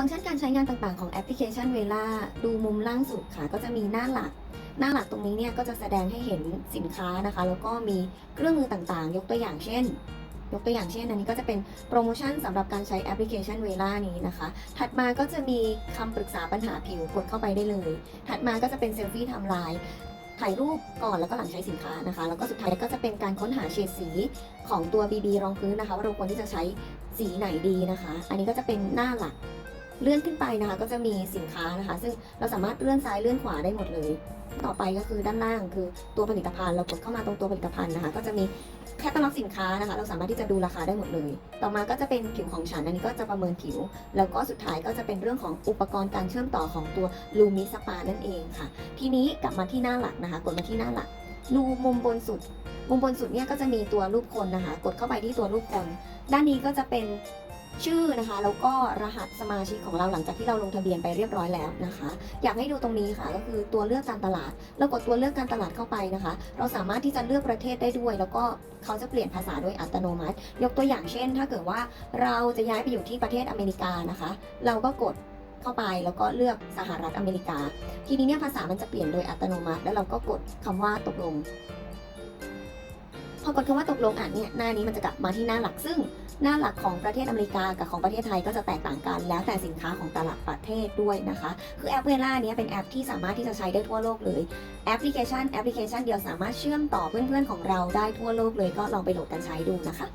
ฟังก์ชันการใช้งานต่างๆของแอปพลิเคชัน Vela ดูมุมล่างสุดค่ะ ก็จะมีหน้าหลัก หน้าหลักตรงนี้เนี่ยก็จะแสดงให้เห็นสินค้านะคะ แล้วก็มีเครื่องมือต่างๆ ยกตัวอย่างเช่น ยกตัวอย่างเช่น อันนี้ก็จะเป็นโปรโมชั่นสำหรับการใช้แอปพลิเคชัน Vela นี้นะคะ ถัดมาก็จะมีคำปรึกษาปัญหาผิวกดเข้าไปได้เลย ถัดมาก็จะเป็นเซลฟี่ไทม์ไลน์ถ่ายรูปก่อนแล้วก็หลังใช้สินค้านะคะ แล้วก็สุดท้ายก็จะเป็นการค้นหาเฉดสีของตัว BB รองพื้นนะคะ ว่าเราควรที่จะใช้สีไหนดีนะคะ อันนี้ก็จะเป็นหน้าหลัก เลื่อนขึ้นไปนะคะก็จะมีสินค้านะคะ ซึ่งเราสามารถเลื่อนซ้ายเลื่อนขวาได้หมดเลย ต่อไปก็คือด้านล่างคือตัวผลิตภัณฑ์เรากดเข้ามาตรงตัวผลิตภัณฑ์นะคะ ก็จะมีแคตตาล็อกสินค้านะคะ เราสามารถที่จะดูราคาได้หมดเลย ต่อมาก็จะเป็นผิวของฉันอันนี้ก็จะประเมินผิว แล้วก็สุดท้ายก็จะเป็นเรื่องของอุปกรณ์การเชื่อมต่อของตัวลูมิสปานั่นเองค่ะ ทีนี้กลับมาที่หน้าหลักนะคะ กดมาที่หน้าหลักดูมุมบนสุด มุมบนสุดเนี่ยก็จะมีตัวรูปคนนะคะ กดเข้าไปที่ตัวรูปคน ด้านนี้ก็จะเป็น ชื่อนะคะแล้วก็รหัสสมาชิกของเราหลังจากที่เราลงทะเบียนไปเรียบร้อยแล้วนะคะ อยากให้ดูตรงนี้ค่ะก็คือตัวเลือกการตลาด เรากดตัวเลือกการตลาดเข้าไปนะคะ เราสามารถที่จะเลือกประเทศได้ด้วย แล้วก็เขาจะเปลี่ยนภาษาโดยอัตโนมัติ ยกตัวอย่างเช่น ถ้าเกิดว่าเราจะย้ายไปอยู่ที่ประเทศอเมริกานะคะ เราก็กดเข้าไปแล้วก็เลือกสหรัฐอเมริกา ทีนี้เนี่ยภาษามันจะเปลี่ยนโดยอัตโนมัติ แล้วเราก็กดคำว่าตกลง พอกดคำว่าตกลงอ่านเนี่ยหน้านี้มันจะกลับมาที่หน้าหลัก ซึ่งหน้าหลักของประเทศอเมริกากับของประเทศไทยก็จะแตกต่างกัน แล้วแต่สินค้าของแต่ละประเทศด้วยนะคะ คือแอปเวล่าเนี้ยเป็นแอปที่สามารถที่จะใช้ได้ทั่วโลกเลยแอปพลิเคชันแอปพลิเคชันเดียวสามารถเชื่อมต่อเพื่อนๆของเราได้ทั่วโลกเลยก็ลองไปโหลดกันใช้ดูนะคะ